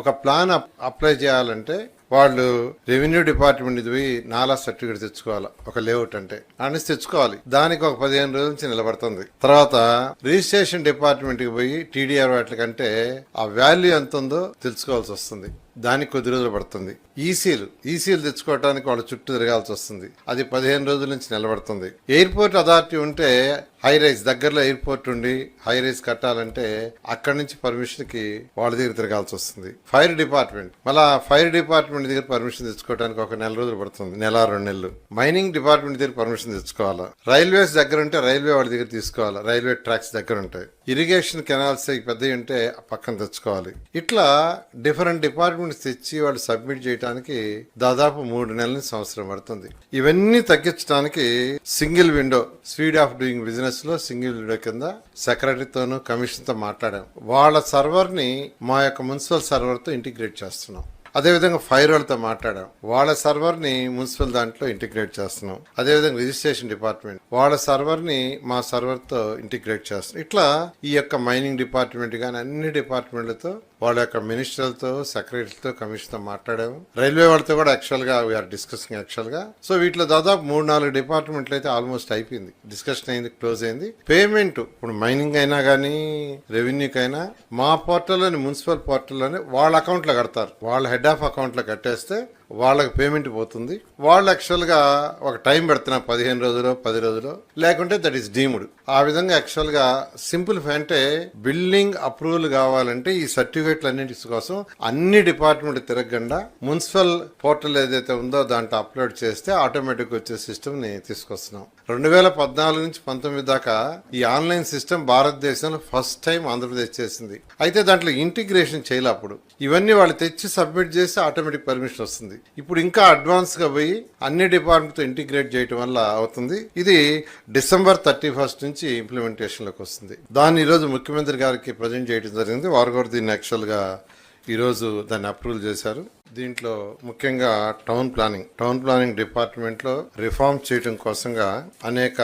ఒక plan up- apply చేయాలంటే వాళ్ళు రెవెన్యూ డిపార్ట్మెంట్ పోయి నాలా సర్టిఫికేట్ తెచ్చుకోవాలి. ఒక లేఅవుట్ అంటే. అనేసి తెచ్చుకోవాలి. దానికి ఒక పదిహేను రోజుల నుంచి నిలబడుతుంది. తర్వాత రిజిస్ట్రేషన్ డిపార్ట్మెంట్కి పోయి టీడీఆర్ వాటికంటే ఆ వాల్యూ ఎంత ఉందో తెలుసుకోవాల్సి వస్తుంది. దానికి కొద్ది రోజులు పడుతుంది. ఈసీలు ఈసీలు తెచ్చుకోవడానికి వాళ్ళ చుట్టూ తిరగాల్సి వస్తుంది. అది పదిహేను రోజుల నుంచి నిలబడుతుంది. ఎయిర్పోర్ట్ అథారిటీ ఉంటే హై రైస్ దగ్గరలో ఎయిర్పోర్ట్ ఉండి హై రైస్ కట్టాలంటే అక్కడి నుంచి పర్మిషన్కి వాళ్ళ దగ్గర తిరగాల్సి వస్తుంది. Fire department. మళ్ళా ఫైర్ డిపార్ట్మెంట్ దగ్గర పర్మిషన్ తెచ్చుకోవడానికి ఒక నెల రోజులు పడుతుంది. నెల రెండు నెలలు. మైనింగ్ డిపార్ట్మెంట్ దగ్గర పర్మిషన్ తెచ్చుకోవాలా? రైల్వేస్ దగ్గర ఉంటే రైల్వే వాళ్ళ దగ్గర తీసుకోవాలి? రైల్వే ట్రాక్స్ దగ్గర ఉంటాయి. ఇరిగేషన్ కెనాల్స్ పెద్దవి ఉంటే పక్కన తెచ్చుకోవాలి. ఇట్లా డిఫరెంట్ డిపార్ట్మెంట్ పేపర్ని తెచ్చి వాళ్ళు సబ్మిట్ చేయడానికి దాదాపు మూడు నెలల సంవత్సరం పడుతుంది. ఇవన్నీ తగ్గించడానికి single window speed of doing బిజినెస్లో సింగిల్ విండో కింద సెక్రటరీతోనూ కమిషన్తో మాట్లాడాం. వాళ్ళ సర్వర్ని మా యొక్క మున్సిపల్ సర్వర్తో ఇంటిగ్రేట్ చేస్తున్నాం. అదేవిధంగా ఫైర్ వాళ్ళతో మాట్లాడాం. వాళ్ళ సర్వర్ని మున్సిపల్ దాంట్లో ఇంటిగ్రేట్ చేస్తున్నాం. అదేవిధంగా రిజిస్ట్రేషన్ డిపార్ట్మెంట్ వాళ్ళ సర్వర్ని మా సర్వర్తో ఇంటిగ్రేట్ చేస్తున్నాం. ఇట్లా ఈ యొక్క మైనింగ్ డిపార్ట్మెంట్ కానీ అన్ని డిపార్ట్మెంట్లతో వాళ్ళ యొక్క మినిస్టర్లతో సెక్రటరీతో కమిషన్తో మాట్లాడాము. రైల్వే వాళ్ళతో కూడా యాక్చువల్గా వీఆర్ డిస్కసింగ్ యాక్చువల్గా. సో వీటిలో దాదాపు మూడు నాలుగు డిపార్ట్మెంట్లు అయితే ఆల్మోస్ట్ అయిపోయింది. డిస్కషన్ అయింది క్లోజ్ అయింది. పేమెంట్ ఇప్పుడు మైనింగ్ అయినా కానీ రెవెన్యూకి అయినా మా పోర్టల్లోని మున్సిపల్ పోర్టల్లోనే వాళ్ళ అకౌంట్లో కడతారు. వాళ్ళ హెడ్ ఆఫ్ అకౌంట్లో కట్టేస్తే వాళ్ళకి పేమెంట్ పోతుంది. వాళ్ళు యాక్చువల్గా ఒక టైం పెడుతున్నారు పదిహేను రోజులు పది రోజులు లేకుంటే దట్ ఈస్ డీమ్డ్ ఆ విధంగా యాక్చువల్గా సింపుల్ అంటే బిల్డింగ్ అప్రూవల్ కావాలంటే ఈ సర్టిఫికేట్లు అన్నింటి కోసం అన్ని డిపార్ట్మెంట్ తిరగకుండా మున్సిపల్ పోర్టల్ ఏదైతే ఉందో దాంట్లో అప్లోడ్ చేస్తే ఆటోమేటిక్ వచ్చే సిస్టమ్ని తీసుకొస్తున్నాం. రెండు వేల పద్నాలుగు నుంచి పంతొమ్మిది దాకా ఈ ఆన్లైన్ సిస్టమ్ భారతదేశంలో ఫస్ట్ టైం ఆంధ్రప్రదేశ్ చేసింది. అయితే దాంట్లో ఇంటిగ్రేషన్ చేయలే అప్పుడు ఇవన్నీ వాళ్ళు తెచ్చి సబ్మిట్ చేసి ఆటోమేటిక్ పర్మిషన్ వస్తుంది. ఇప్పుడు ఇంకా అడ్వాన్స్గా పోయి అన్ని డిపార్ట్మెంట్తో ఇంటిగ్రేట్ చేయడం వల్ల అవుతుంది. ఇది డిసెంబర్ థర్టీ ఫస్ట్ నుంచి ఇంప్లిమెంటేషన్లోకి వస్తుంది. దాన్ని ఈరోజు ముఖ్యమంత్రి గారికి ప్రజెంట్ చేయడం జరిగింది. వారు కూడా దీన్ని యాక్చువల్గా ఈరోజు దాన్ని అప్రూవల్ చేశారు. దీంట్లో ముఖ్యంగా టౌన్ ప్లానింగ్. టౌన్ ప్లానింగ్ డిపార్ట్మెంట్లో రిఫార్మ్ చేయడం కోసంగా అనేక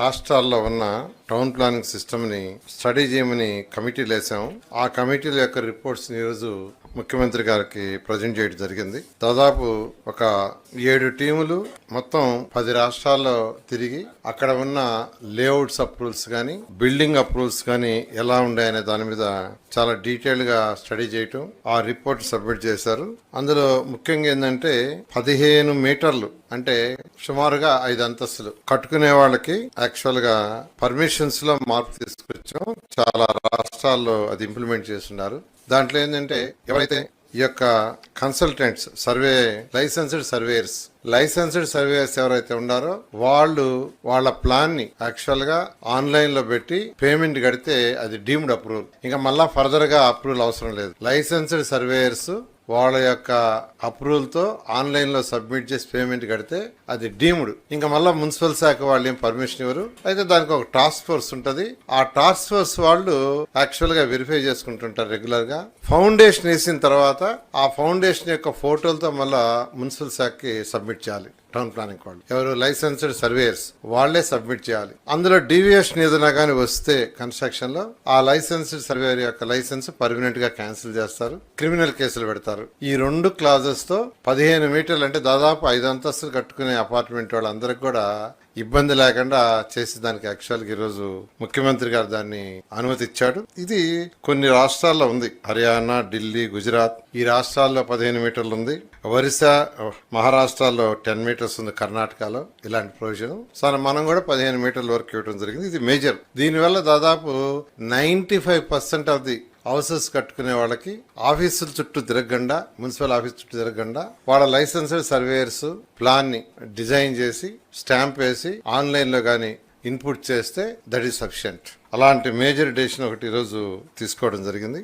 రాష్ట్రాల్లో ఉన్న టౌన్ ప్లానింగ్ సిస్టమ్ని స్టడీ చేయమని కమిటీలు వేసాం ఆ కమిటీల యొక్క రిపోర్ట్స్ ఈరోజు ముఖ్యమంత్రి గారికి ప్రజెంట్ చేయడం జరిగింది. దాదాపు ఒక ఏడు టీములు మొత్తం పది రాష్ట్రాల్లో తిరిగి అక్కడ ఉన్న లేఅవుట్స్ అప్రూవల్స్ కానీ బిల్డింగ్ అప్రూవల్స్ కానీ ఎలా ఉన్నాయనే దాని మీద చాలా డీటెయిల్గా స్టడీ చేయటం ఆ రిపోర్ట్ సబ్మిట్ చేశారు. అందులో ముఖ్యంగా ఏంటంటే పదిహేను మీటర్లు అంటే సుమారుగా ఐదు అంతస్తులు. కట్టుకునే వాళ్ళకి యాక్చువల్గా పర్మిషన్స్లో మార్పు తీసుకొచ్చాం. చాలా రాష్ట్రాల్లో అది ఇంప్లిమెంట్ చేస్తున్నారు. దాంట్లో ఏంటంటే ఎవరైతే ఈ యొక్క consultants survey licensed surveyors licensed surveyors ఎవరైతే ఉన్నారో వాళ్ళు వాళ్ళ ప్లాన్ని యాక్చువల్గా ఆన్లైన్లో పెట్టి పేమెంట్ కడితే అది డీమ్డ్ అప్రూవల్ ఇంకా మళ్ళా ఫర్దర్గా అప్రూవల్ అవసరం లేదు. లైసెన్స్డ్ సర్వేయర్స్ వాళ్ళ యొక్క అప్రూవల్తో ఆన్లైన్లో సబ్మిట్ చేసి పేమెంట్ కడితే అది డీమ్డ్. ఇంకా మళ్ళీ మున్సిపల్ శాఖ వాళ్ళు ఏం పర్మిషన్ ఇవ్వరు. అయితే దానికి ఒక టాస్క్ ఫోర్స్ ఉంటది. ఆ టాస్క్ ఫోర్స్ వాళ్ళు యాక్చువల్గా వెరిఫై చేసుకుంటుంటారు రెగ్యులర్గా ఫౌండేషన్ వేసిన తర్వాత ఆ ఫౌండేషన్ యొక్క ఫోటోలతో మళ్ళా మున్సిపల్ శాఖకి సబ్మిట్ చేయాలి. టౌన్ ప్లానింగ్ వాళ్ళు. ఎవరు లైసెన్స్డ్ సర్వేయర్స్ వాళ్ళే సబ్మిట్ చేయాలి. అందులో డీవియేషన్ ఏదైనా కానీ వస్తే కన్స్ట్రక్షన్లో ఆ లైసెన్స్డ్ సర్వేయర్ యొక్క లైసెన్స్ పర్మనెంట్గా క్యాన్సిల్ చేస్తారు క్రిమినల్ కేసులు పెడతారు. ఈ రెండు క్లాజెస్తో పదిహేను మీటర్లు అంటే దాదాపు ఐదు అంతస్తులు కట్టుకునే అపార్ట్మెంట్ వాళ్ళందరికి కూడా ఇబ్బంది లేకుండా చేసేదానికి దానికి గా ఈరోజు ముఖ్యమంత్రి గారు దాన్ని అనుమతి ఇచ్చాడు. ఇది కొన్ని రాష్ట్రాల్లో ఉంది. హర్యానా ఢిల్లీ గుజరాత్ ఈ రాష్ట్రాల్లో పదిహేను మీటర్లు ఉంది. ఒరిస్సా మహారాష్ట్రలో టెన్ మీటర్స్ ఉంది కర్ణాటకలో ఇలాంటి ప్రొవిజన్ సో మనం కూడా పదిహేను మీటర్ల వరకు ఇవ్వడం జరిగింది. ఇది మేజర్ దీనివల్ల దాదాపు ninety five percent of the houses కట్టుకునే వాళ్ళకి ఆఫీసుల చుట్టూ తిరగకుండా మున్సిపల్ ఆఫీస్ చుట్టూ తిరగకుండా వాళ్ళ లైసెన్స్డ్ సర్వేయర్స్ ప్లాన్ని డిజైన్ చేసి స్టాంప్ వేసి ఆన్లైన్లో గానీ ఇన్పుట్ చేస్తే దట్ ఈస్ సఫిషియంట్. అలాంటి మేజర్ డెసిషన్ ఒకటి ఈరోజు తీసుకోవడం జరిగింది.